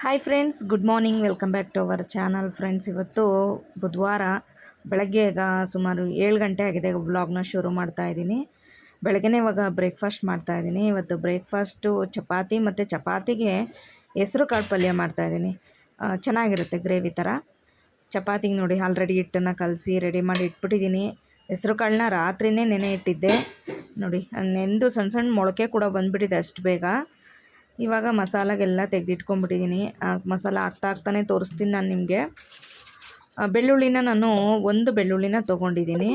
Hi friends good morning welcome back to our channel friends ಇವತ್ತು ಬುಧವಾರ ಬೆಳಗ್ಗೆ ಈಗ ಸುಮಾರು ಏಳು ಗಂಟೆ ಆಗಿದೆ ವ್ಲಾಗ್ನ ಶುರು ಮಾಡ್ತಾ ಇದ್ದೀನಿ. ಬೆಳಗ್ಗೆನೇ ಇವಾಗ ಬ್ರೇಕ್ಫಾಸ್ಟ್ ಮಾಡ್ತಾ ಇದ್ದೀನಿ. ಇವತ್ತು ಬ್ರೇಕ್ಫಾಸ್ಟು ಚಪಾತಿ ಮತ್ತು ಚಪಾತಿಗೆ ಹೆಸರು ಕಾಳು ಪಲ್ಯ ಮಾಡ್ತಾ ಇದ್ದೀನಿ. ಚೆನ್ನಾಗಿರುತ್ತೆ ಗ್ರೇವಿ ಥರ. ಚಪಾತಿಗೆ ನೋಡಿ ಆಲ್ರೆಡಿ ಹಿಟ್ಟನ್ನು ಕಲಸಿ ರೆಡಿ ಮಾಡಿ ಇಟ್ಬಿಟ್ಟಿದ್ದೀನಿ. ಹೆಸರು ಕಾಳನ್ನ ರಾತ್ರಿನೇ ನೆನೆ ಇಟ್ಟಿದ್ದೆ. ನೋಡಿ, ನೆಂದು ಸಣ್ಣ ಸಣ್ಣ ಮೊಳಕೆ ಕೂಡ ಬಂದುಬಿಟ್ಟಿದೆ ಅಷ್ಟು ಬೇಗ. ಇವಾಗ ಮಸಾಲಾಗೆಲ್ಲ ತೆಗೆದಿಟ್ಕೊಂಡ್ಬಿಟ್ಟಿದ್ದೀನಿ ಮಸಾಲ ಆಗ್ತಾ ಆಗ್ತಾನೆ ತೋರಿಸ್ತೀನಿ ನಾನು ನಿಮಗೆ. ಬೆಳ್ಳುಳ್ಳಿನ ನಾನು ಒಂದು ಬೆಳ್ಳುಳ್ಳಿನ ತೊಗೊಂಡಿದ್ದೀನಿ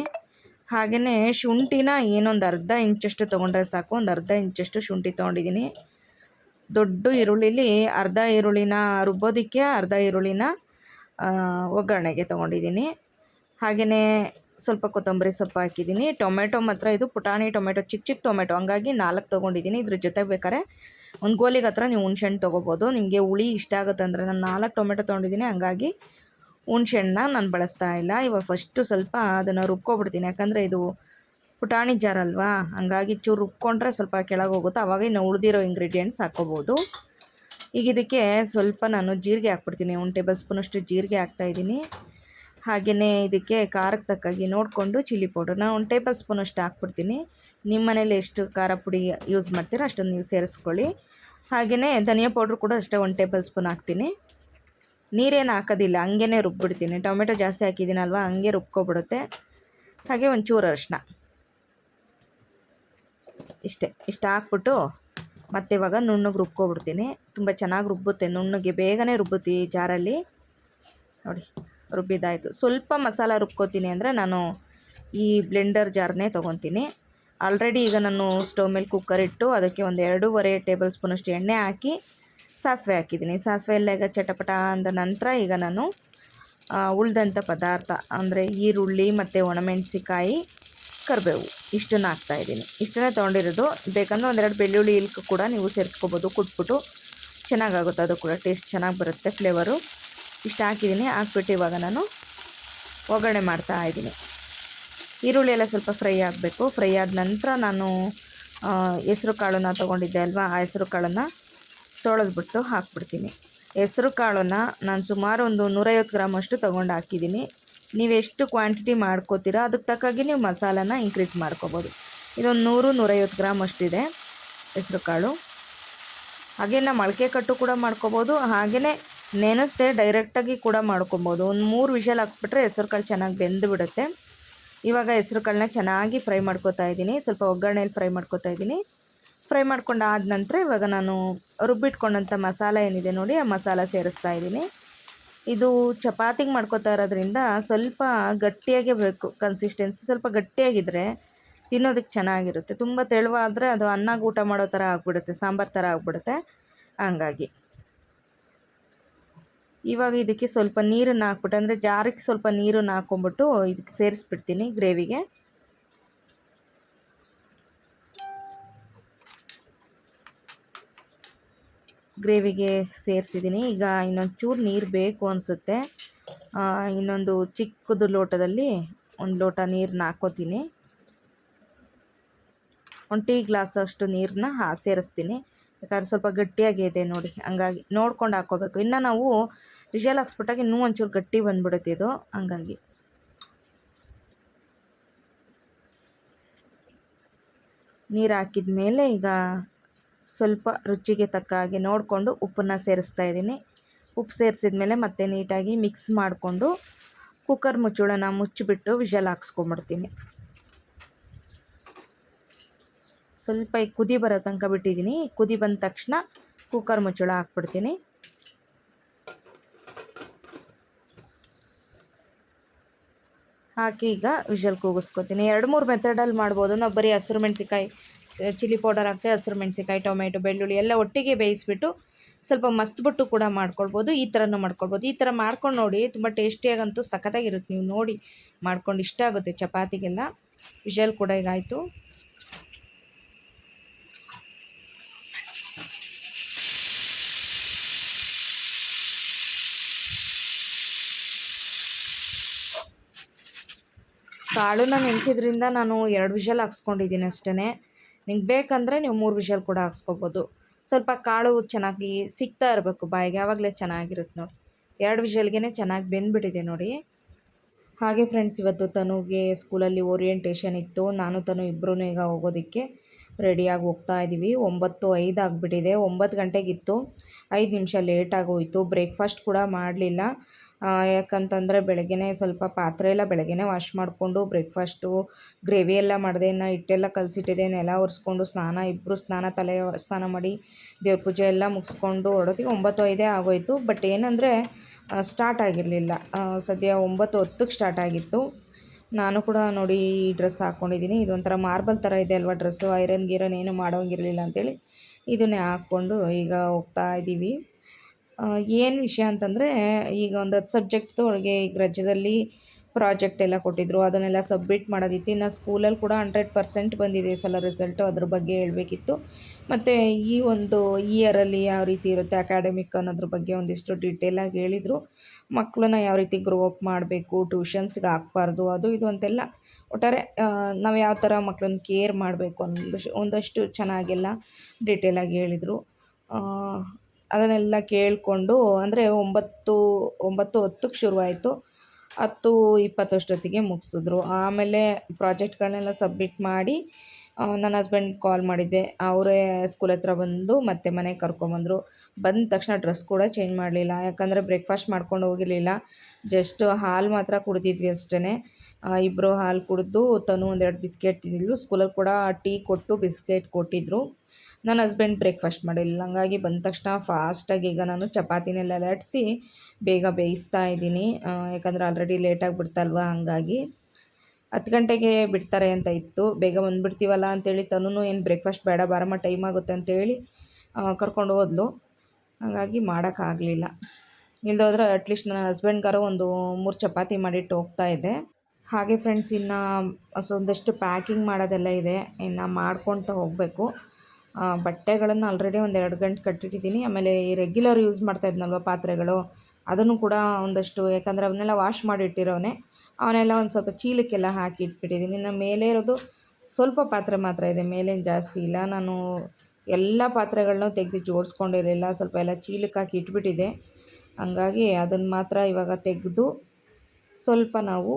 ಹಾಗೆಯೇ ಶುಂಠಿನ ಏನೊಂದು ಅರ್ಧ ಇಂಚಷ್ಟು ತೊಗೊಂಡ್ರೆ ಸಾಕು, ಒಂದು ಅರ್ಧ ಇಂಚಷ್ಟು ಶುಂಠಿ ತೊಗೊಂಡಿದ್ದೀನಿ ದೊಡ್ಡ ಈರುಳ್ಳಿಲಿ ಅರ್ಧ ಈರುಳ್ಳಿನ ರುಬ್ಬೋದಕ್ಕೆ ಅರ್ಧ ಈರುಳ್ಳಿನ ಒಗ್ಗರಣೆಗೆ ತೊಗೊಂಡಿದ್ದೀನಿ ಹಾಗೆಯೇ ಸ್ವಲ್ಪ ಕೊತ್ತಂಬರಿ ಸೊಪ್ಪು ಹಾಕಿದ್ದೀನಿ ಟೊಮೆಟೊ ಮಾತ್ರ ಇದು ಪುಟಾಣಿ ಟೊಮೆಟೊ ಚಿಕ್ಕ ಚಿಕ್ಕ ಟೊಮೆಟೊ ಹಂಗಾಗಿ ನಾಲ್ಕು ತೊಗೊಂಡಿದ್ದೀನಿ ಇದ್ರ ಜೊತೆಗೆ ಬೇಕಾದ್ರೆ ಒಂದು ಗೋಲಿಗೆ ಹತ್ರ ನೀವು ಹುಣ್ಸೆಹಣ್ಣು ತೊಗೋಬೋದು. ನಿಮಗೆ ಹುಳಿ ಇಷ್ಟ ಆಗುತ್ತೆ ಅಂದರೆ ನಾನು ನಾಲ್ಕು ಟೊಮೆಟೊ ತೊಗೊಂಡಿದ್ದೀನಿ. ಹಂಗಾಗಿ ಹುಣ್ಸೆಹಣ್ಣನ್ನ ನಾನು ಬಳಸ್ತಾ ಇಲ್ಲ. ಇವಾಗ ಫಸ್ಟು ಸ್ವಲ್ಪ ಅದನ್ನು ರುಬ್ಕೊಬಿಡ್ತೀನಿ. ಯಾಕಂದರೆ ಇದು ಪುಟಾಣಿ ಜಾರ್ ಅಲ್ವಾ? ಹಂಗಾಗಿ ಚೂರು ರುಬ್ಕೊಂಡ್ರೆ ಸ್ವಲ್ಪ ಕೆಳಗೆ ಹೋಗುತ್ತೆ ಅವಾಗ ಇನ್ನು ಉಳಿದಿರೋ ಇಂಗ್ರೀಡಿಯೆಂಟ್ಸ್ ಹಾಕ್ಕೋಬೋದು ಈಗ ಇದಕ್ಕೆ ಸ್ವಲ್ಪ ನಾನು ಜೀರಿಗೆ ಹಾಕ್ಬಿಡ್ತೀನಿ. ಒಂದು ಟೇಬಲ್ ಸ್ಪೂನಷ್ಟು ಜೀರಿಗೆ ಹಾಕ್ತಾಯಿದ್ದೀನಿ ಹಾಗೆಯೇ ಇದಕ್ಕೆ ಖಾರಕ್ಕೆ ತಕ್ಕಾಗಿ ನೋಡಿಕೊಂಡು ಚಿಲ್ಲಿ ಪೌಡರ್. ನಾನು ಒಂದು ಟೇಬಲ್ ಸ್ಪೂನಷ್ಟು ಹಾಕ್ಬಿಡ್ತೀನಿ. ನಿಮ್ಮ ಮನೇಲಿ ಎಷ್ಟು ಖಾರ ಪುಡಿ ಯೂಸ್ ಮಾಡ್ತೀರೋ ಅಷ್ಟೊಂದು ನೀವು ಸೇರಿಸ್ಕೊಳ್ಳಿ. ಹಾಗೆಯೇ ಧನಿಯಾ ಪೌಡ್ರ್ ಕೂಡ ಅಷ್ಟೇ ಒಂದು ಟೇಬಲ್ ಸ್ಪೂನ್ ಹಾಕ್ತೀನಿ. ನೀರೇನು ಹಾಕೋದಿಲ್ಲ ಹಂಗೇ ರುಬ್ಬಿಡ್ತೀನಿ. ಟೊಮೆಟೊ ಜಾಸ್ತಿ ಹಾಕಿದ್ದೀನಲ್ವ, ಹಂಗೆ ರುಬ್ಕೊಬಿಡುತ್ತೆ. ಹಾಗೆ ಒಂಚೂರು ಅರಿಶಿನ ಇಷ್ಟೇ, ಇಷ್ಟು ಹಾಕ್ಬಿಟ್ಟು ಮತ್ತೆ ಇವಾಗ ನುಣ್ಣಗೆ ರುಬ್ಕೊಬಿಡ್ತೀನಿ. ತುಂಬ ಚೆನ್ನಾಗಿ ರುಬ್ಬುತ್ತೆ, ನುಣ್ಣಗೆ ಬೇಗನೆ ರುಬ್ಬುತ್ತೆ ಈ ಜಾರಲ್ಲಿ. ನೋಡಿ. ರುಬ್ಬಿದ್ದಾಯಿತು. ಸ್ವಲ್ಪ ಮಸಾಲ ರುಬ್ಕೋತೀನಿ ಅಂದರೆ ನಾನು ಈ ಬ್ಲೆಂಡರ್ ಜಾರ್ನೇ ತೊಗೊತೀನಿ. ಆಲ್ರೆಡಿ ಈಗ ನಾನು ಸ್ಟವ್ ಮೇಲೆ ಕುಕ್ಕರ್ ಇಟ್ಟು ಅದಕ್ಕೆ ಒಂದು ಎರಡೂವರೆ ಟೇಬಲ್ ಸ್ಪೂನಷ್ಟು ಎಣ್ಣೆ ಹಾಕಿ ಸಾಸಿವೆ ಹಾಕಿದ್ದೀನಿ. ಸಾಸಿವೆ ಎಲ್ಲ ಈಗ ಚಟಪಟ ಅಂದ ನಂತರ ಈಗ ನಾನು ಉಳಿದಂಥ ಪದಾರ್ಥ ಅಂದರೆ ಈರುಳ್ಳಿ ಮತ್ತು ಒಣಮೆಣಸಿಕಾಯಿ ಕರಿಬೇವು ಇಷ್ಟನ್ನು ಹಾಕ್ತಾಯಿದ್ದೀನಿ ಇಷ್ಟನ್ನೇ ತೊಗೊಂಡಿರೋದು. ಬೇಕಂದ್ರೆ ಒಂದೆರಡು ಬೆಳ್ಳುಳ್ಳಿ, ಇಲ್ಕ್ ಕೂಡ ನೀವು ಸೇರಿಸ್ಕೋಬೋದು. ಕುಟ್ಬಿಟ್ಟು ಚೆನ್ನಾಗಾಗುತ್ತೆ. ಅದು ಕೂಡ ಟೇಸ್ಟ್ ಚೆನ್ನಾಗಿ ಬರುತ್ತೆ ಫ್ಲೇವರು ಇಷ್ಟು ಹಾಕಿದ್ದೀನಿ, ಹಾಕ್ಬಿಟ್ಟು ಇವಾಗ ನಾನು ಒಗ್ಗರಣೆ ಮಾಡ್ತಾ ಇದ್ದೀನಿ. ಈರುಳ್ಳಿ ಎಲ್ಲ ಸ್ವಲ್ಪ ಫ್ರೈ ಆಗಬೇಕು. ಫ್ರೈ ಆದ ನಂತರ ನಾನು ಹೆಸ್ರು ಕಾಳನ್ನು ತೊಗೊಂಡಿದ್ದೆ ಅಲ್ವಾ? ಆ ಹೆಸರು ಕಾಳನ್ನು ತೊಳೆದ್ಬಿಟ್ಟು ಹಾಕ್ಬಿಡ್ತೀನಿ. ಹೆಸ್ರು ಕಾಳನ್ನು ನಾನು ಸುಮಾರು ಒಂದು ನೂರೈವತ್ತು ಗ್ರಾಮ್ ಅಷ್ಟು ತೊಗೊಂಡು ಹಾಕಿದ್ದೀನಿ. ನೀವು ಎಷ್ಟು ಕ್ವಾಂಟಿಟಿ ಮಾಡ್ಕೋತೀರೋ, ಅದಕ್ಕೆ ತಕ್ಕಾಗಿ ನೀವು ಮಸಾಲಾನ ಇನ್ಕ್ರೀಸ್ ಮಾಡ್ಕೋಬೋದು. ಇದೊಂದು ನೂರು, ನೂರೈವತ್ತು ಗ್ರಾಮ್ ಅಷ್ಟಿದೆ ಹೆಸರು ಕಾಳು. ಹಾಗೆ ನಾವು ಮೊಳಕೆ ಕಟ್ಟು ಕೂಡ ಮಾಡ್ಕೋಬೋದು. ಹಾಗೆಯೇ ನೆನೆಸ್ದೆ ಡೈರೆಕ್ಟಾಗಿ ಕೂಡ ಮಾಡ್ಕೊಬೋದು. ಒಂದು ಮೂರು ವಿಷಲ್ ಹಾಕ್ಸ್ಬಿಟ್ರೆ ಹೆಸ್ರು ಕಾಳು ಚೆನ್ನಾಗಿ ಬೆಂದು ಬಿಡುತ್ತೆ. ಇವಾಗ ಹೆಸ್ರು ಕಾಳನ್ನ ಚೆನ್ನಾಗಿ ಫ್ರೈ ಮಾಡ್ಕೊತಾ ಇದ್ದೀನಿ. ಸ್ವಲ್ಪ ಒಗ್ಗರಣೆಯಲ್ಲಿ ಫ್ರೈ ಮಾಡ್ಕೊತಾ ಇದ್ದೀನಿ. ಫ್ರೈ ಮಾಡ್ಕೊಂಡು ಆದ ನಂತರ ಇವಾಗ ನಾನು ರುಬ್ಬಿಟ್ಕೊಂಡಂಥ ಮಸಾಲ ಏನಿದೆ ನೋಡಿ, ಆ ಮಸಾಲ ಸೇರಿಸ್ತಾ ಇದ್ದೀನಿ. ಇದು ಚಪಾತಿಗೆ ಮಾಡ್ಕೋತಾ ಇರೋದ್ರಿಂದ ಸ್ವಲ್ಪ ಗಟ್ಟಿಯಾಗೇ ಬೇಕು ಕನ್ಸಿಸ್ಟೆನ್ಸಿ ಸ್ವಲ್ಪ ಗಟ್ಟಿಯಾಗಿದ್ದರೆ ತಿನ್ನೋದಕ್ಕೆ ಚೆನ್ನಾಗಿರುತ್ತೆ. ತುಂಬ ತೆಳುವಾದರೆ ಅದು ಅನ್ನಾಗ ಊಟ ಮಾಡೋ ಥರ ಆಗಿಬಿಡುತ್ತೆ, ಸಾಂಬಾರು ಥರ ಆಗಿಬಿಡುತ್ತೆ. ಹಂಗಾಗಿ. ಇವಾಗ ಇದಕ್ಕೆ ಸ್ವಲ್ಪ ನೀರನ್ನು ಹಾಕ್ಬಿಟ್ಟು, ಅಂದರೆ ಜಾರಕ್ಕೆ ಸ್ವಲ್ಪ ನೀರನ್ನು ಹಾಕ್ಕೊಂಬಿಟ್ಟು ಇದಕ್ಕೆ ಸೇರಿಸ್ಬಿಡ್ತೀನಿ ಗ್ರೇವಿಗೆ. ಗ್ರೇವಿಗೆ ಸೇರಿಸಿದ್ದೀನಿ. ಈಗ ಇನ್ನೊಂದು ಚೂರು ನೀರು ಬೇಕು ಅನಿಸುತ್ತೆ. ಇನ್ನೊಂದು ಚಿಕ್ಕದು ಲೋಟದಲ್ಲಿ ಒಂದು ಲೋಟ ನೀರನ್ನ ಹಾಕ್ಕೋತೀನಿ. ಒಂದು ಟೀ ಗ್ಲಾಸ್ ಅಷ್ಟು ನೀರನ್ನ ಸೇರಿಸ್ತೀನಿ. ಯಾಕಂದ್ರೆ ಸ್ವಲ್ಪ ಗಟ್ಟಿಯಾಗಿದೆ ನೋಡಿ, ಹಂಗಾಗಿ ನೋಡ್ಕೊಂಡು ಹಾಕ್ಕೋಬೇಕು. ಇನ್ನು ನಾವು ವಿಷಲ್ ಹಾಕ್ಸ್ಬಿಟ್ಟಾಗ ಇನ್ನೂ ಒಂಚೂರು ಗಟ್ಟಿ ಬಂದ್ಬಿಡುತ್ತೆ ಇದು, ಹಂಗಾಗಿ. ನೀರು ಹಾಕಿದ ಮೇಲೆ ಈಗ ಸ್ವಲ್ಪ ರುಚಿಗೆ ತಕ್ಕ ಹಾಗೆ ನೋಡಿಕೊಂಡು ಉಪ್ಪನ್ನು ಸೇರಿಸ್ತಾ ಇದ್ದೀನಿ. ಉಪ್ಪು ಸೇರಿಸಿದ ಮೇಲೆ ಮತ್ತೆ ನೀಟಾಗಿ ಮಿಕ್ಸ್ ಮಾಡಿಕೊಂಡು ಕುಕ್ಕರ್ ಮುಚ್ಚಳನ ಮುಚ್ಚಿಬಿಟ್ಟು ವಿಷಲ್ ಹಾಕ್ಸ್ಕೊಂಬಿಡ್ತೀನಿ ಸ್ವಲ್ಪ ಈ ಕುದಿ ಬರೋ ತನಕ ಬಿಟ್ಟಿದ್ದೀನಿ. ಕುದಿ ಬಂದ ತಕ್ಷಣ ಕುಕ್ಕರ್ ಮುಚ್ಚಳ ಹಾಕ್ಬಿಡ್ತೀನಿ. ಹಾಕಿ ಈಗ ವಿಷಲ್ ಕೂಗಿಸ್ಕೊತೀನಿ. ಎರಡು ಮೂರು ಮೆಥಡಲ್ಲಿ ಮಾಡ್ಬೋದು. ನಾವು ಬರೀ ಹಸಿರು ಮೆಣಸಿಕಾಯಿ ಚಿಲ್ಲಿ ಪೌಡರ್ ಹಾಕ್ತೆ ಹಸಿರು ಮೆಣಸಿಕಾಯಿ ಟೊಮೆಟೊ ಬೆಳ್ಳುಳ್ಳಿ ಎಲ್ಲ ಒಟ್ಟಿಗೆ ಬೇಯಿಸ್ಬಿಟ್ಟು ಸ್ವಲ್ಪ ಮಸ್ತ್ಬಿಟ್ಟು ಕೂಡ ಮಾಡ್ಕೊಳ್ಬೋದು. ಈ ಥರನೂ ಮಾಡ್ಕೊಳ್ಬೋದು. ಈ ಥರ ಮಾಡ್ಕೊಂಡು ನೋಡಿ ತುಂಬ ಟೇಸ್ಟಿಯಾಗಂತೂ ಸಖತ್ತಾಗಿರುತ್ತೆ. ನೀವು ನೋಡಿ ಮಾಡ್ಕೊಂಡು ಇಷ್ಟ ಆಗುತ್ತೆ ಚಪಾತಿಗೆಲ್ಲ. ವಿಷಲ್ ಕೂಡ ಈಗ ಆಯಿತು. ಕಾಳನ್ನ ನೆನೆಸಿದ್ರಿಂದ ನಾನು ಎರಡು ವಿಷಲ್ ಹಾಕ್ಸ್ಕೊಂಡಿದ್ದೀನಿ ಅಷ್ಟೇ ನಿಮ್ಗೆ ಬೇಕಂದರೆ ನೀವು ಮೂರು ವಿಷಲ್ ಕೂಡ ಹಾಕ್ಸ್ಕೊಬೋದು. ಸ್ವಲ್ಪ ಕಾಳು ಚೆನ್ನಾಗಿ ಸಿಗ್ತಾ ಇರಬೇಕು ಬಾಯಿಗೆ, ಯಾವಾಗಲೇ ಚೆನ್ನಾಗಿರುತ್ತೆ ನೋಡಿ. ಎರಡು ವಿಷಲ್ಗೆ ಚೆನ್ನಾಗಿ ಬೆಂದ್ಬಿಟ್ಟಿದೆ ನೋಡಿ. ಹಾಗೆ ಫ್ರೆಂಡ್ಸ್ ಇವತ್ತು ತನುಗೆ ಸ್ಕೂಲಲ್ಲಿ ಓರಿಯೆಂಟೇಷನ್ ಇತ್ತು. ನಾನು, ತನು ಇಬ್ಬರೂ ಈಗ ಹೋಗೋದಕ್ಕೆ. ರೆಡಿಯಾಗಿ ಹೋಗ್ತಾ ಇದ್ದೀವಿ. ಒಂಬತ್ತು ಐದು ಆಗಿಬಿಟ್ಟಿದೆ. ಒಂಬತ್ತು ಗಂಟೆಗಿತ್ತು. ಐದು ನಿಮಿಷ ಲೇಟ್ ಹೋಯಿತು ಬ್ರೇಕ್ಫಾಸ್ಟ್ ಕೂಡ ಮಾಡಲಿಲ್ಲ. ಯಾಕಂತಂದರೆ ಬೆಳಗ್ಗೆ ಸ್ವಲ್ಪ ಪಾತ್ರೆ ಎಲ್ಲ ಬೆಳಗ್ಗೆ ವಾಶ್ ಮಾಡಿಕೊಂಡು ಬ್ರೇಕ್ಫಾಸ್ಟು, ಗ್ರೇವಿ ಎಲ್ಲ ಮಾಡಿದೆ. ಇನ್ನು ಹಿಟ್ಟೆಲ್ಲ ಕಲಸಿಟ್ಟಿದೆ. ನೆಲ ಒರೆಸ್ಕೊಂಡು ಸ್ನಾನ ಇಬ್ಬರು ಸ್ನಾನ ತಲೆ ಸ್ನಾನ ಮಾಡಿ ದೇವ್ರ ಪೂಜೆ ಎಲ್ಲ ಮುಗಿಸ್ಕೊಂಡು ಹೊರಡೋತ್ತಿಗೆ ಒಂಬತ್ತು ಐದೇ ಆಗೋಯಿತು. ಬಟ್ ಏನಂದರೆ ಸ್ಟಾರ್ಟ್ ಆಗಿರಲಿಲ್ಲ. ಸದ್ಯ ಒಂಬತ್ತು ಹೊತ್ತಕ್ಕೆ ಸ್ಟಾರ್ಟ್ ಆಗಿತ್ತು. ನಾನು ಕೂಡ ನೋಡಿ ಈ ಡ್ರೆಸ್ ಹಾಕ್ಕೊಂಡಿದ್ದೀನಿ ಇದೊಂಥರ ಮಾರ್ಬಲ್ ಥರ ಇದೆ ಅಲ್ವಾ ಡ್ರೆಸ್ಸು? ಐರನ್ ಗೀರನ್ ಏನು ಮಾಡೋಂಗಿರಲಿಲ್ಲ ಅಂತೇಳಿ ಇದನ್ನೇ ಹಾಕ್ಕೊಂಡು ಈಗ ಹೋಗ್ತಾ ಇದ್ದೀವಿ. ಏನು ವಿಷಯ ಅಂತಂದರೆ ಈಗ ಒಂದು ಹತ್ತು ಸಬ್ಜೆಕ್ಟ್ದು ಅವಳಿಗೆ ಈಗ ರಾಜ್ಯದಲ್ಲಿ ಪ್ರಾಜೆಕ್ಟ್ ಎಲ್ಲ ಕೊಟ್ಟಿದ್ದರು ಅದನ್ನೆಲ್ಲ ಸಬ್ಮಿಟ್ ಮಾಡೋದಿತ್ತು. ಇನ್ನು ಸ್ಕೂಲಲ್ಲಿ ಕೂಡ ಹಂಡ್ರೆಡ್ ಪರ್ಸೆಂಟ್ ಬಂದಿದೆ ಸಲ ರಿಸಲ್ಟು ಅದ್ರ ಬಗ್ಗೆ ಹೇಳಬೇಕಿತ್ತು. ಮತ್ತು ಈ ಒಂದು ಇಯರಲ್ಲಿ ಯಾವ ರೀತಿ ಇರುತ್ತೆ ಅಕಾಡೆಮಿಕ್ ಅನ್ನೋದ್ರ ಬಗ್ಗೆ ಒಂದಿಷ್ಟು ಡೀಟೇಲಾಗಿ ಹೇಳಿದರು. ಮಕ್ಕಳನ್ನ ಯಾವ ರೀತಿ ಗ್ರೋ ಅಪ್ ಮಾಡಬೇಕು ಟ್ಯೂಷನ್ಸ್ಗೆ ಹಾಕ್ಬಾರ್ದು, ಅದು ಇದು ಅಂತೆಲ್ಲ. ಒಟ್ಟಾರೆ ನಾವು ಯಾವ ಥರ ಮಕ್ಕಳನ್ನ ಕೇರ್ ಮಾಡಬೇಕು ಅನ್ನೋದು ಒಂದಷ್ಟು ಚೆನ್ನಾಗೆಲ್ಲ ಡೀಟೇಲಾಗಿ ಹೇಳಿದರು. ಅದನ್ನೆಲ್ಲ ಕೇಳಿಕೊಂಡು, ಅಂದರೆ ಒಂಬತ್ತು ಒಂಬತ್ತು ಹತ್ತಕ್ಕೆ ಶುರುವಾಯಿತು. ಹತ್ತು ಇಪ್ಪತ್ತಷ್ಟೊತ್ತಿಗೆ ಮುಗಿಸಿದ್ರು. ಆಮೇಲೆ ಪ್ರಾಜೆಕ್ಟ್ಗಳನ್ನೆಲ್ಲ ಸಬ್ಮಿಟ್ ಮಾಡಿ ನನ್ನ ಹಸ್ಬೆಂಡ್ ಕಾಲ್ ಮಾಡಿದ್ದೆ. ಅವರೇ ಸ್ಕೂಲ್ ಹತ್ರ ಬಂದು ಮತ್ತೆ ಮನೆಗೆ ಕರ್ಕೊಂಬಂದರು ಬಂದ ತಕ್ಷಣ ಡ್ರೆಸ್ ಕೂಡ ಚೇಂಜ್ ಮಾಡಲಿಲ್ಲ. ಯಾಕಂದರೆ ಬ್ರೇಕ್ಫಾಸ್ಟ್ ಮಾಡ್ಕೊಂಡು ಹೋಗಿರಲಿಲ್ಲ. ಜಸ್ಟ್ ಹಾಲು ಮಾತ್ರ ಕುಡಿದಿದ್ವಿ ಅಷ್ಟೇ ಇಬ್ಬರು ಹಾಲು ಕುಡಿದು, ತನು ಒಂದೆರಡು ಬಿಸ್ಕೆಟ್ ತಿಂದಿದ್ಲು. ಸ್ಕೂಲಲ್ಲಿ ಕೂಡ ಟೀ ಕೊಟ್ಟು ಬಿಸ್ಕೆಟ್ ಕೊಟ್ಟಿದ್ದರು ನನ್ನ ಹಸ್ಬೆಂಡ್ ಬ್ರೇಕ್ಫಾಸ್ಟ್ ಮಾಡಿಲ್ಲ. ಹಂಗಾಗಿ ಬಂದ ತಕ್ಷಣ ಫಾಸ್ಟಾಗಿ ಈಗ ನಾನು ಚಪಾತಿನೆಲ್ಲ ಲಟ್ಸಿ ಬೇಗ ಬೇಯಿಸ್ತಾ ಇದ್ದೀನಿ. ಯಾಕಂದರೆ ಆಲ್ರೆಡಿ ಲೇಟಾಗಿ ಬಿಡ್ತಲ್ವ? ಹಂಗಾಗಿ ಹತ್ತು ಗಂಟೆಗೆ ಬಿಡ್ತಾರೆ ಅಂತ ಇತ್ತು. ಬೇಗ ಬಂದುಬಿಡ್ತೀವಲ್ಲ ಅಂತೇಳಿ ತನೂ ಏನು ಬ್ರೇಕ್ಫಾಸ್ಟ್ ಬೇಡ, ಬಾರಮ್ಮ ಟೈಮ್ ಆಗುತ್ತೆ ಅಂತೇಳಿ ಕರ್ಕೊಂಡು ಹೋದ್ಲು. ಹಾಗಾಗಿ ಮಾಡೋಕ್ಕಾಗಲಿಲ್ಲ ಇಲ್ಲದೋದ್ರೆ ಅಟ್ಲೀಸ್ಟ್ ನನ್ನ ಹಸ್ಬೆಂಡ್ಗಾರ ಒಂದು ಮೂರು ಚಪಾತಿ ಮಾಡಿಟ್ಟು ಹೋಗ್ತಾ ಇದ್ದೆ. ಹಾಗೆ ಫ್ರೆಂಡ್ಸ್ ಇನ್ನು ಒಂದಷ್ಟು ಪ್ಯಾಕಿಂಗ್ ಮಾಡೋದೆಲ್ಲ ಇದೆ. ಇನ್ನು ಮಾಡ್ಕೊಳ್ತಾ ಹೋಗಬೇಕು. ಬಟ್ಟೆಗಳನ್ನು ಆಲ್ರೆಡಿ ಒಂದು ಎರಡು ಗಂಟೆ ಕಟ್ಟಿಟ್ಟಿದ್ದೀನಿ. ಆಮೇಲೆ ಈ ರೆಗ್ಯುಲರ್ ಯೂಸ್ ಮಾಡ್ತಾ ಇದ್ನಲ್ವ ಪಾತ್ರೆಗಳು? ಅದನ್ನು ಕೂಡ ಒಂದಷ್ಟು, ಯಾಕಂದರೆ ಅವನ್ನೆಲ್ಲ ವಾಶ್ ಮಾಡಿ ಇಟ್ಟಿರೋನೆ ಅವನ್ನೆಲ್ಲ ಒಂದು ಸ್ವಲ್ಪ ಚೀಲಕ್ಕೆಲ್ಲ ಹಾಕಿ ಇಟ್ಬಿಟ್ಟಿದ್ದೀನಿ. ಇನ್ನು ಮೇಲೆ ಇರೋದು ಸ್ವಲ್ಪ ಪಾತ್ರೆ ಮಾತ್ರ ಇದೆ. ಮೇಲೇನು ಜಾಸ್ತಿ ಇಲ್ಲ. ನಾನು ಎಲ್ಲ ಪಾತ್ರೆಗಳನ್ನೂ ತೆಗೆದು ಜೋಡಿಸ್ಕೊಂಡಿರಲಿಲ್ಲ. ಸ್ವಲ್ಪ ಎಲ್ಲ ಚೀಲಕ್ಕೆ ಹಾಕಿ ಇಟ್ಬಿಟ್ಟಿದೆ ಹಂಗಾಗಿ ಅದನ್ನು ಮಾತ್ರ ಇವಾಗ ತೆಗೆದು ಸ್ವಲ್ಪ ನಾವು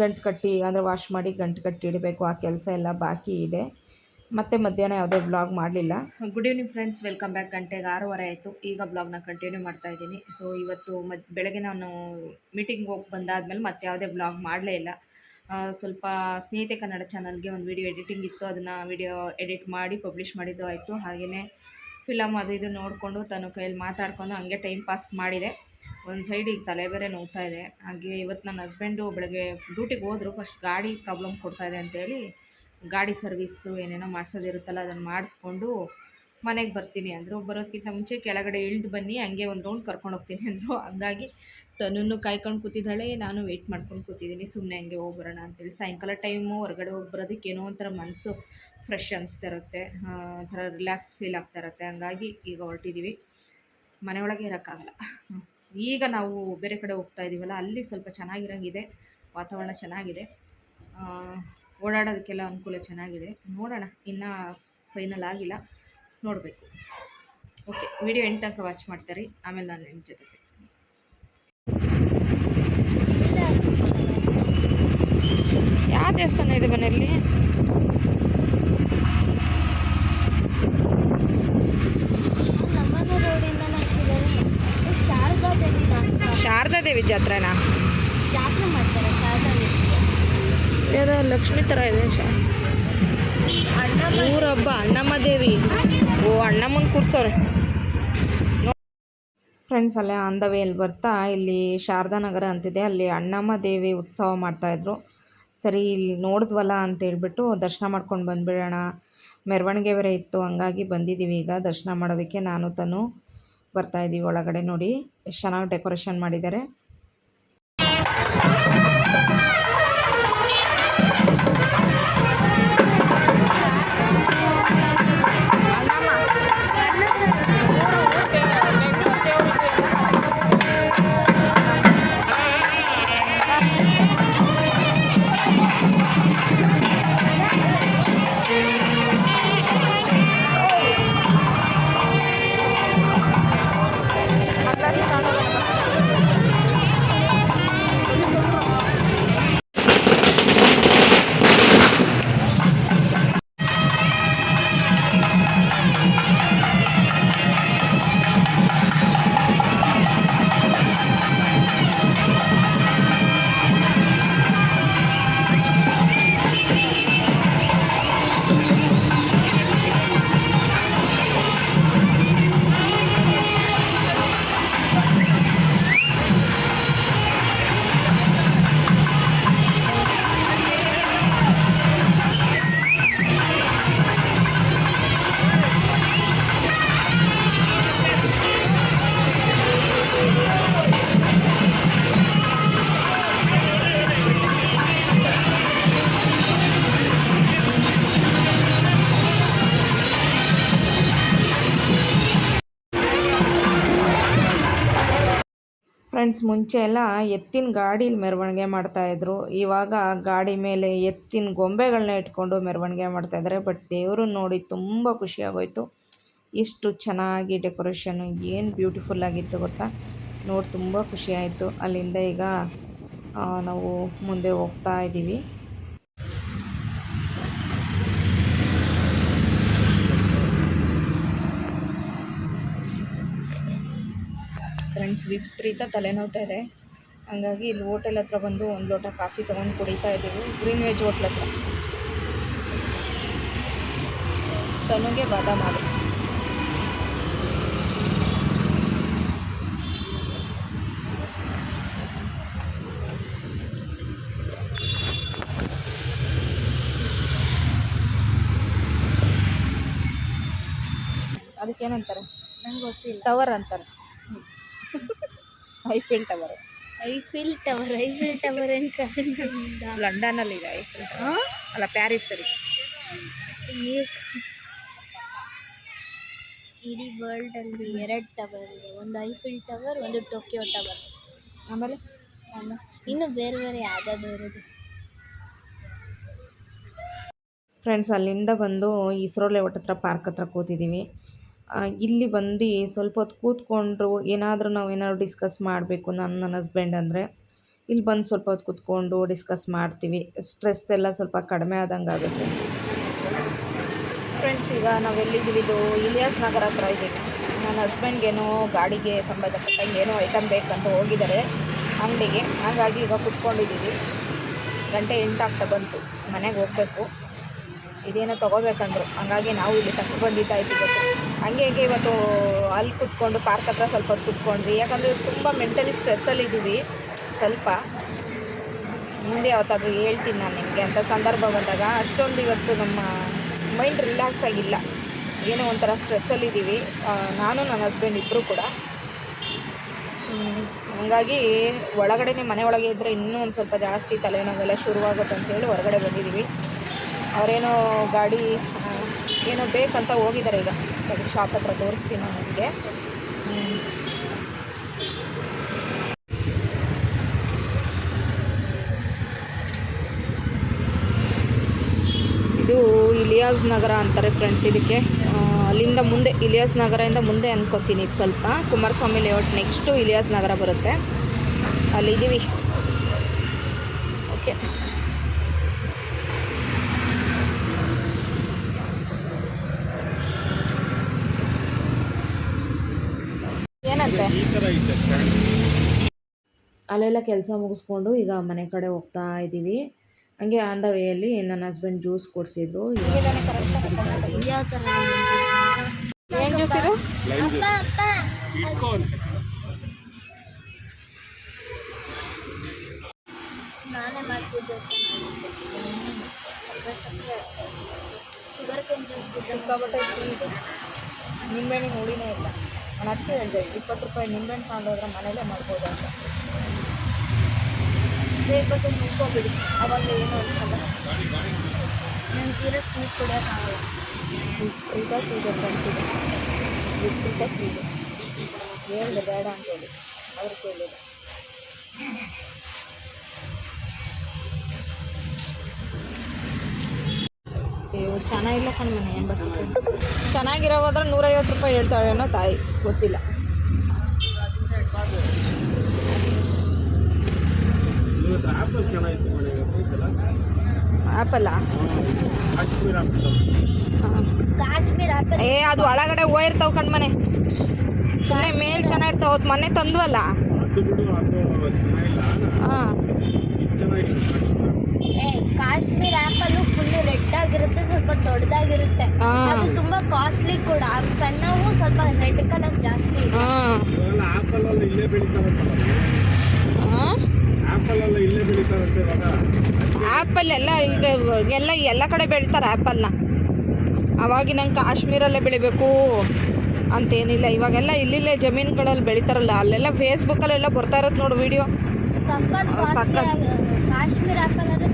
ಗಂಟು ಕಟ್ಟಿ, ಅಂದರೆ ವಾಶ್ ಮಾಡಿ ಗಂಟು ಕಟ್ಟಿ ಇಡಬೇಕು. ಆ ಕೆಲಸ ಎಲ್ಲ ಬಾಕಿ ಇದೆ. ಮತ್ತೆ ಮಧ್ಯಾಹ್ನ ಯಾವುದೇ ಬ್ಲಾಗ್ ಮಾಡಲಿಲ್ಲ. Good evening friends welcome back ಗಂಟೆಗೆ ಆರೂವರೆ ಆಯಿತು. ಈಗ ಬ್ಲಾಗ್ನ ಕಂಟಿನ್ಯೂ ಮಾಡ್ತಾ ಇದ್ದೀನಿ. ಸೊ ಇವತ್ತು ಮದ್ ಬೆಳಗ್ಗೆ ನಾನು ಮೀಟಿಂಗ್ ಹೋಗಿ ಬಂದಾದಮೇಲೆ ಮತ್ತೆ ಯಾವುದೇ ಬ್ಲಾಗ್ ಮಾಡಲೇ ಇಲ್ಲ. ಸ್ವಲ್ಪ ಸ್ನೇಹಿತೆ ಕನ್ನಡ ಚಾನಲ್ಗೆ ಒಂದು ವಿಡಿಯೋ ಎಡಿಟಿಂಗ್ ಇತ್ತು. ಅದನ್ನು ವಿಡಿಯೋ ಎಡಿಟ್ ಮಾಡಿ ಪಬ್ಲಿಷ್ ಮಾಡಿದ್ದು ಆಯಿತು. ಹಾಗೆಯೇ ಫಿಲಮ್ ಅದು ಇದು ನೋಡಿಕೊಂಡು ತನ್ನ ಕೈಯಲ್ಲಿ ಮಾತಾಡ್ಕೊಂಡು ಹಂಗೆ ಟೈಮ್ ಪಾಸ್ ಮಾಡಿದೆ. ಒಂದು ಸೈಡ್ ಈಗ ತಲೆ ಬೇರೆ ನೋವ್ತಾ ಇದೆ. ಹಾಗೆ ಇವತ್ತು ನನ್ನ ಹಸ್ಬೆಂಡು ಬೆಳಗ್ಗೆ ಡ್ಯೂಟಿಗೆ ಹೋದರು ಫಸ್ಟ್ ಗಾಡಿ ಪ್ರಾಬ್ಲಮ್ ಕೊಡ್ತಾಯಿದೆ ಅಂತೇಳಿ ಗಾಡಿ ಸರ್ವೀಸು ಏನೇನೋ ಮಾಡಿಸೋದಿರುತ್ತಲ್ಲ, ಅದನ್ನು ಮಾಡಿಸ್ಕೊಂಡು ಮನೆಗೆ ಬರ್ತೀನಿ ಅಂದರು. ಬರೋದಕ್ಕಿಂತ ಮುಂಚೆ ಕೆಳಗಡೆ ಇಳಿದು ಬನ್ನಿ, ಹಂಗೆ ಒಂದು ರೌಂಡ್ ಕರ್ಕೊಂಡು ಹೋಗ್ತೀನಿ ಅಂದರು. ಹಂಗಾಗಿ ತನ್ನನ್ನು ಕಾಯ್ಕೊಂಡು ಕೂತಿದ್ದಾಳೆ, ನಾನು ವೆಯ್ಟ್ ಮಾಡ್ಕೊಂಡು ಕೂತಿದ್ದೀನಿ. ಸುಮ್ಮನೆ ಹಂಗೆ ಹೋಗ್ಬರೋಣ ಅಂತೇಳಿ. ಸಾಯಂಕಾಲ ಟೈಮು ಹೊರಗಡೆ ಹೋಗಿ ಬರೋದಕ್ಕೆ ಏನೋ ಒಂಥರ ಮನಸ್ಸು ಫ್ರೆಶ್ ಅನಿಸ್ತಾ ಇರುತ್ತೆ. ಒಂಥರ ರಿಲ್ಯಾಕ್ಸ್ ಫೀಲ್ ಆಗ್ತಾ ಇರುತ್ತೆ. ಹಂಗಾಗಿ ಈಗ ಹೊರಟಿದ್ದೀವಿ ಮನೆಯೊಳಗೆ ಇರೋಕ್ಕಾಗಲ್ಲ. ಈಗ ನಾವು ಬೇರೆ ಕಡೆ ಹೋಗ್ತಾ ಇದ್ದೀವಲ್ಲ ಅಲ್ಲಿ ಸ್ವಲ್ಪ ಚೆನ್ನಾಗಿರೋಂಗಿದೆ. ವಾತಾವರಣ ಚೆನ್ನಾಗಿದೆ. ಓಡಾಡೋದಕ್ಕೆಲ್ಲ ಅನುಕೂಲ ಚೆನ್ನಾಗಿದೆ. ನೋಡೋಣ. ಇನ್ನೂ ಫೈನಲ್ ಆಗಿಲ್ಲ. ನೋಡಬೇಕು. ಓಕೆ ವಿಡಿಯೋ ಎಂಟು ತನಕ ವಾಚ್ ಮಾಡ್ತಾರೆ. ಆಮೇಲೆ ನಾನು ನಿಮ್ಮ ಜೊತೆ ಸಿಗ್ತೀನಿ ಯಾವ ದೇವಸ್ಥಾನ ಇದೆ ಮನೆಯಲ್ಲಿ? ಶಾರದಾ ದೇವಿ ಜಾತ್ರೆನಾ? ಜಾತ್ರೆ ಯಾರೋ ಲಕ್ಷ್ಮಿ ಥರ ಇದೆ ಊರ ಹಬ್ಬ ಅಣ್ಣಮ್ಮ ದೇವಿ ಓ, ಅಣ್ಣಮ್ಮನ ಕೂರ್ಸೋರೆ ಫ್ರೆಂಡ್ಸ್ ಅಲ್ಲೇ ಆನ್ ಬರ್ತಾ, ಇಲ್ಲಿ ಶಾರದಾ ನಗರ ಅಂತಿದೆ. ಅಲ್ಲಿ ಅಣ್ಣಮ್ಮ ದೇವಿ ಉತ್ಸವ ಮಾಡ್ತಾಯಿದ್ರು ಸರಿ, ಇಲ್ಲಿ ನೋಡಿದ್ವಲ್ಲ ಅಂತ ಹೇಳ್ಬಿಟ್ಟು ದರ್ಶನ ಮಾಡ್ಕೊಂಡು ಬಂದುಬಿಡೋಣ. ಮೆರವಣಿಗೆ ಬೇರೆ ಇತ್ತು, ಹಂಗಾಗಿ ಬಂದಿದ್ದೀವಿ ಈಗ ದರ್ಶನ ಮಾಡೋದಕ್ಕೆ. ನಾನು, ತನು ಬರ್ತಾಯಿದ್ದೀವಿ ಒಳಗಡೆ ನೋಡಿ. ಎಷ್ಟು ಚೆನ್ನಾಗಿ ಡೆಕೋರೇಷನ್ ಮಾಡಿದ್ದಾರೆ. ಫ್ರೆಂಡ್ಸ್ ಮುಂಚೆ ಎಲ್ಲ ಎತ್ತಿನ ಗಾಡೀಲಿ ಮೆರವಣಿಗೆ ಮಾಡ್ತಾಯಿದ್ರು ಇವಾಗ ಗಾಡಿ ಮೇಲೆ ಎತ್ತಿನ ಗೊಂಬೆಗಳನ್ನ ಇಟ್ಕೊಂಡು ಮೆರವಣಿಗೆ ಮಾಡ್ತಾಯಿದ್ದಾರೆ ಬಟ್ ದೇವರು ನೋಡಿ ತುಂಬ ಖುಷಿಯಾಗೋಯಿತು ಇಷ್ಟು ಚೆನ್ನಾಗಿ ಡೆಕೋರೇಷನ್, ಏನು ಬ್ಯೂಟಿಫುಲ್ ಆಗಿತ್ತು ಗೊತ್ತಾ? ನೋಡಿ ತುಂಬ ಖುಷಿಯಾಯಿತು ಅಲ್ಲಿಂದ ಈಗ ನಾವು ಮುಂದೆ ಹೋಗ್ತಾ ಇದ್ದೀವಿ ಫ್ರೆಂಡ್ಸ್ ವಿಪರೀತ ತಲೆನೋವ್ತಾ ಇದೆ. ಹಂಗಾಗಿ ಇಲ್ಲಿ ಹೋಟೆಲ್ ಹತ್ರ ಬಂದು ಒಂದು ಲೋಟ ಕಾಫಿ ತೊಗೊಂಡು ಕುಡಿತಾ ಇದ್ದೀವಿ. ಗ್ರೀನ್ ವೆಜ್ ಹೋಟ್ಲ್ ಹತ್ರ. ತನುಗೆ ಬಾದಾಮಿ ಅದಕ್ಕೇನಂತಾರೆ? ನಂಗೆ ಗೊತ್ತಿಲ್ಲ. ಟವರ್ ಅಂತಾರೆ. Eiffel tower Eiffel tower Eiffel tower ಅಂತ. ಇದೆ ಐಫಿಲ್ ಹಾಂ? ಅಲ್ಲ ಪ್ಯಾರಿಸ್ ಅಲ್ಲಿ. ಇಡೀ ವರ್ಲ್ಡಲ್ಲಿ ಎರಡು ಟವರ್ ಇದೆ. ಒಂದು ಐಫಿಲ್ ಟವರ್ ಒಂದು ಟೋಕಿಯೋ ಟವರ್ ಆಮೇಲೆ? ಇನ್ನು ಬೇರೆ ಬೇರೆ ಯಾವ್ದಾದ್ರು ಇರೋದು. ಫ್ರೆಂಡ್ಸ್ ಅಲ್ಲಿಂದ ಬಂದು ಇಸ್ರೋ ಲೇಔಟ್ ಹತ್ರ ಪಾರ್ಕ್ ಹತ್ರ ಕೂತಿದ್ದೀವಿ ಇಲ್ಲಿ ಬಂದು ಸ್ವಲ್ಪ ಹೊತ್ತು ಕೂತ್ಕೊಂಡ್ರು ಏನಾದರೂ ನಾವು ಏನಾದ್ರು ಡಿಸ್ಕಸ್ ಮಾಡಬೇಕು ನಾನು ನನ್ನ ಹಸ್ಬೆಂಡ್ ಅಂದರೆ. ಇಲ್ಲಿ ಬಂದು ಸ್ವಲ್ಪ ಹೊತ್ತು ಕೂತ್ಕೊಂಡು ಡಿಸ್ಕಸ್ ಮಾಡ್ತೀವಿ. ಸ್ಟ್ರೆಸ್ ಎಲ್ಲ ಸ್ವಲ್ಪ ಕಡಿಮೆ ಆದಂಗೆ ಆಗುತ್ತೆ. ಫ್ರೆಂಡ್ಸ್ ಈಗ ನಾವು ಎಲ್ಲಿದ್ದೀವಿ? ಇದು ಇಲಿಯಾಸ್ ನಗರ ಹತ್ರ ಇದ್ದೀವಿ ನನ್ನ ಹಸ್ಬೆಂಡ್ಗೇನೋ ಗಾಡಿಗೆ ಸಂಬಂಧಪಟ್ಟಂಗೆ ಏನೋ ಐಟಮ್ ಬೇಕಂತ ಹೋಗಿದ್ದಾರೆ ಅಂಗಡಿಗೆ. ಹಾಗಾಗಿ ಈಗ ಕುತ್ಕೊಂಡಿದ್ದೀವಿ. ಗಂಟೆ ಎಂಟಾಗ್ತಾ ಬಂತು. ಮನೆಗೆ ಹೋಗಬೇಕು. ಇದೇನೋ ತೊಗೋಬೇಕಂದ್ರು. ಹಂಗಾಗಿ ನಾವು ಇಲ್ಲಿ ತಕ್ಕ ಬಂದಿದ್ದಾಯ್ತು ಇವತ್ತು. ಹಂಗೆ ಹಂಗೆ ಇವತ್ತು ಅಲ್ಲಿ ಕುತ್ಕೊಂಡು ಪಾರ್ಕ್ ಹತ್ರ ಸ್ವಲ್ಪ ಹೊತ್ತು ಕುತ್ಕೊಂಡ್ವಿ. ಯಾಕಂದರೆ ತುಂಬ ಮೆಂಟಲಿ ಸ್ಟ್ರೆಸ್ಸಲ್ಲಿ ಇದ್ದೀವಿ ಸ್ವಲ್ಪ. ಮುಂದೆ ಯಾವತ್ತಾದರೂ ಹೇಳ್ತೀನಿ ನಾನು ನಿಮಗೆ ಅಂತ ಸಂದರ್ಭ ಬಂದಾಗ. ಅಷ್ಟೊಂದು ಇವತ್ತು ನಮ್ಮ ಮೈಂಡ್ ರಿಲ್ಯಾಕ್ಸ್ ಆಗಿಲ್ಲ. ಏನೋ ಒಂಥರ ಸ್ಟ್ರೆಸ್ಸಲ್ಲಿದ್ದೀವಿ ನಾನು, ನನ್ನ ಹಸ್ಬೆಂಡ್ ಇಬ್ಬರು ಕೂಡ. ಹಾಗಾಗಿ ಹಂಗಾಗಿ ಒಳಗಡೆನೆ ಮನೆ ಒಳಗೆ ಇದ್ದರೆ ಇನ್ನೂ ಒಂದು ಸ್ವಲ್ಪ ಜಾಸ್ತಿ ತಲೆನೋವೆಲ್ಲ ಶುರುವಾಗುತ್ತೆ ಅಂತೇಳಿ ಹೊರಗಡೆ ಬಂದಿದ್ದೀವಿ ಅವರೇನೋ ಗಾಡಿ ಏನೋ ಬೇಕಂತ ಹೋಗಿದ್ದಾರೆ ಈಗ. ಶಾಪ್ ಹತ್ರ ತೋರಿಸ್ತೀನಿ ನಿಮಗೆ ಇದು ಇಲಿಯಾಸ್ ನಗರ ಅಂತಾರೆ ಫ್ರೆಂಡ್ಸ್ ಇದಕ್ಕೆ. ಅಲ್ಲಿಂದ ಮುಂದೆ, ಇಲಿಯಾಸ್ ನಗರದಿಂದ ಮುಂದೆ ಅಂದ್ಕೋತೀನಿ ಇದು ಸ್ವಲ್ಪ. ಕುಮಾರಸ್ವಾಮಿ ಲೇಔಟ್ ನೆಕ್ಸ್ಟು ಇಲಿಯಾಸ್ ನಗರ ಬರುತ್ತೆ. ಅಲ್ಲಿದ್ದೀವಿ. ಓಕೆ ಅಲ್ಲೆಲ್ಲ ಕೆಲಸ ಮುಗಿಸ್ಕೊಂಡು ಈಗ ಮನೆ ಕಡೆ ಹೋಗ್ತಾ ಇದ್ದೀವಿ. ಹಂಗೆ ಆನ್ ದ ವೇಯಲ್ಲಿ ನನ್ನ ಹಸ್ಬೆಂಡ್ ಜ್ಯೂಸ್ ಕೊಡಿಸಿದ್ರು. ಯಾವ ಥರ ಏನು ಜ್ಯೂಸ್ ಇದು? ಅಪ್ಪ ಅಪ್ಪ ನಾನೇ ಮಾಡ್ತಿದ್ದೆ ಚೆನ್ನಾಗಿತ್ತು ಸಕ್ಕರೆ ಸಕ್ಕರೆ ಶುಗರ್ ಕೇನ್ ಜ್ಯೂಸ್ ಸಿಕ್ಕಾಪಟ್ಟೆ ಸಿಹಿ ನಿಂಬೆಹಣ್ಣಿನ ಹುಳಿನೇ ಇಲ್ಲ. ನಾನು ಅದಕ್ಕೆ ಹೇಳಿದೆ, ಇಪ್ಪತ್ತು ರೂಪಾಯಿ ನಿಂಬೆಹಣ್ಣು ತಗೊಂಡೋದ್ರೆ ಮನೇಲೇ ಮಾಡ್ಬೋದು ಅಂತ. ಇಪ್ಪತ್ತು ಮುಗ್ಕೋಬಿಡಿ ಅವಾಗ ಏನು ಅನ್ಸಲ್ಲ ನಾನು ತೀರಾ ಸ್ವೀಟ್ ಕುಡಿಯೋಕ್ಕಾಗಲ್ಲ ವಿಪರೀತ ಸೀದೆ ಫ್ರೆಂಡ್ಸ್ ಇದೆ. ವಿಪರೀತ ಸೀದೆ ಹೇಳಿದೆ ಬೇಡ ಅಂತೇಳಿ ಅವ್ರು ಕೇಳಿಲ್ಲ ಅಯ್ಯೋ ಚೆನ್ನಾಗಿಲ್ಲ ಕಣ್ ಮನೆ ಎಂಬತ್ತು ಚೆನ್ನಾಗಿರೋವಾದ್ರೆ ನೂರೈವತ್ತು ರೂಪಾಯಿ ಹೇಳ್ತಾಳೇನೋ ತಾಯಿ ಗೊತ್ತಿಲ್ಲ. ಆ್ಯಪಲ್ಲ ಏ ಅದು ಒಳಗಡೆ ಹೋಗಿರ್ತಾವ ಕಣ್ಮನೆ ಸುಮ್ಮನೆ ಮೇಲ್ ಚೆನ್ನಾಗಿರ್ತಾವ ಅವತ್ತು ಮೊನ್ನೆ ತಂದ್ವಲ್ಲ. ಹಾಂ. ಕಾಶ್ಮೀರ ಏ ಕಾಶ್ಮೀರ್ ಆಪಲ್ ಫುಲ್ ರೆಡ್ ಆಗಿರುತ್ತೆ ಸ್ವಲ್ಪ ದೊಡ್ಡದಾಗಿರುತ್ತೆ. ಅದು ತುಂಬಾ ಕಾಸ್ಟ್ಲಿ ಕೂಡ. ಅವು ಸಣ್ಣವು ಸ್ವಲ್ಪ ರೆಡ್ ಕಲರ್ ಜಾಸ್ತಿ ಆಪಲ್ ಎಲ್ಲ ಇಲ್ಲೇ ಆಪಲ್ ಎಲ್ಲ ಇಲ್ಲೇ ಬೆಳಿತಾರಂತೆ ಇವಾಗ. ಎಲ್ಲ ಈಗ ಎಲ್ಲ ಎಲ್ಲ ಕಡೆ ಬೆಳಿತಾರೆ ಆ್ಯಪಲ್ನ ಅವಾಗಿ ನಂಗೆ ಕಾಶ್ಮೀರಲ್ಲೇ ಬೆಳಿಬೇಕು ಅಂತೇನಿಲ್ಲ. ಇವಾಗೆಲ್ಲ ಇಲ್ಲಿಲ್ಲೇ ಜಮೀನುಗಳಲ್ಲಿ ಬೆಳಿತಾರಲ್ಲ ಅಲ್ಲೆಲ್ಲ ಫೇಸ್ಬುಕ್ಕಲ್ಲೆಲ್ಲ ಬರ್ತಾ ಇರೋದು ನೋಡು ವಿಡಿಯೋ ಕಾಶ್ಮೀರ್ ಆಪಲ್ ಅದು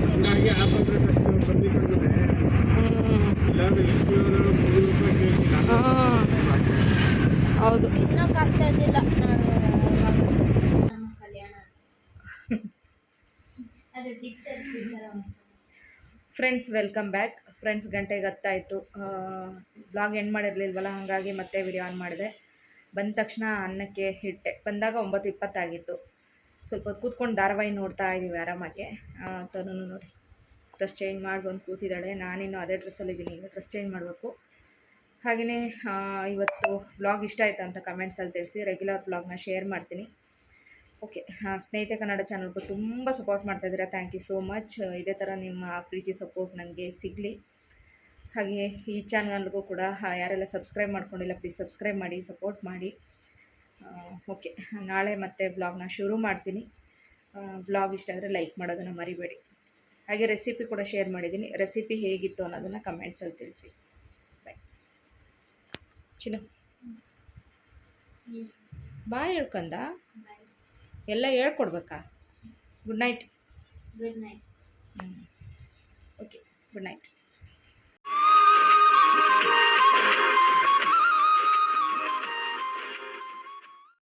ಹೌದು. ತಿನ್ನೋಕೆ ಫ್ರೆಂಡ್ಸ್ ವೆಲ್ಕಮ್ ಬ್ಯಾಕ್ ಫ್ರೆಂಡ್ಸ್ ಗಂಟೆಗೆ ಹತ್ತಾಯಿತು ಬ್ಲಾಗ್ ಎಂಡ್ ಮಾಡಿರಲಿಲ್ವಲ್ಲ ಹಾಗಾಗಿ ಮತ್ತೆ ವಿಡಿಯೋ ಆನ್ ಮಾಡಿದೆ. ಬಂದ ತಕ್ಷಣ ಅನ್ನಕ್ಕೆ ಹಿಟ್ಟೆ. ಬಂದಾಗ ಒಂಬತ್ತು ಇಪ್ಪತ್ತಾಗಿತ್ತು. ಸ್ವಲ್ಪ ಹೊತ್ತು ಕೂತ್ಕೊಂಡು ಧಾರಾವಾಹಿ ನೋಡ್ತಾ ಇದ್ದೀವಿ ಆರಾಮಾಗೆ. ತನು ನೋಡಿ. ಡ್ರೆಸ್ ಚೇಂಜ್ ಮಾಡ್ಕೊಂಡು ಕೂತಿದ್ದಾಳೆ. ನಾನಿನ್ನು ಅದೇ ಡ್ರೆಸ್ಸಲ್ಲಿದ್ದೀನಿ ಈಗ ಡ್ರೆಸ್ ಚೇಂಜ್ ಮಾಡಬೇಕು. ಹಾಗೆಯೇ ಇವತ್ತು ಬ್ಲಾಗ್ ಇಷ್ಟ ಆಯ್ತಾ ಅಂತ ಕಮೆಂಟ್ಸಲ್ಲಿ ತಿಳಿಸಿ. ರೆಗ್ಯುಲರ್ ಬ್ಲಾಗ್ನ ಶೇರ್ ಮಾಡ್ತೀನಿ. ಓಕೆ ಸ್ನೇಹಿತೆ ಕನ್ನಡ ಚಾನಲ್ಗೂ ತುಂಬ ಸಪೋರ್ಟ್ ಮಾಡ್ತಾಯಿದ್ದೀರಾ ಥ್ಯಾಂಕ್ ಯು ಸೋ ಮಚ್ ಇದೇ ಥರ ನಿಮ್ಮ ಪ್ರೀತಿ ಸಪೋರ್ಟ್ ನನಗೆ ಸಿಗಲಿ. ಹಾಗೆ ಈ ಚಾನಲ್ಗೂ ಕೂಡ ಯಾರೆಲ್ಲ ಸಬ್ಸ್ಕ್ರೈಬ್ ಮಾಡ್ಕೊಂಡಿಲ್ಲ ಪ್ಲೀಸ್ ಸಬ್ಸ್ಕ್ರೈಬ್ ಮಾಡಿ ಸಪೋರ್ಟ್ ಮಾಡಿ. ಓಕೆ ನಾಳೆ ಮತ್ತೆ ಬ್ಲಾಗ್ನ ಶುರು ಮಾಡ್ತೀನಿ. ಬ್ಲಾಗ್ ಇಷ್ಟ ಆದರೆ ಲೈಕ್ ಮಾಡೋದನ್ನು ಮರಿಬೇಡಿ. ಹಾಗೆ ರೆಸಿಪಿ ಕೂಡ ಶೇರ್ ಮಾಡಿದ್ದೀನಿ. ರೆಸಿಪಿ ಹೇಗಿತ್ತು ಅನ್ನೋದನ್ನು ಕಮೆಂಟ್ಸಲ್ಲಿ ತಿಳಿಸಿ. ಬಾಯ್ ಚಿನ್ನ. ಬಾಯ್ ಹೇಳ್ಕೊಂಡ? ಎಲ್ಲ ಹೇಳ್ಕೊಡ್ಬೇಕಾ? Good night good night okay good night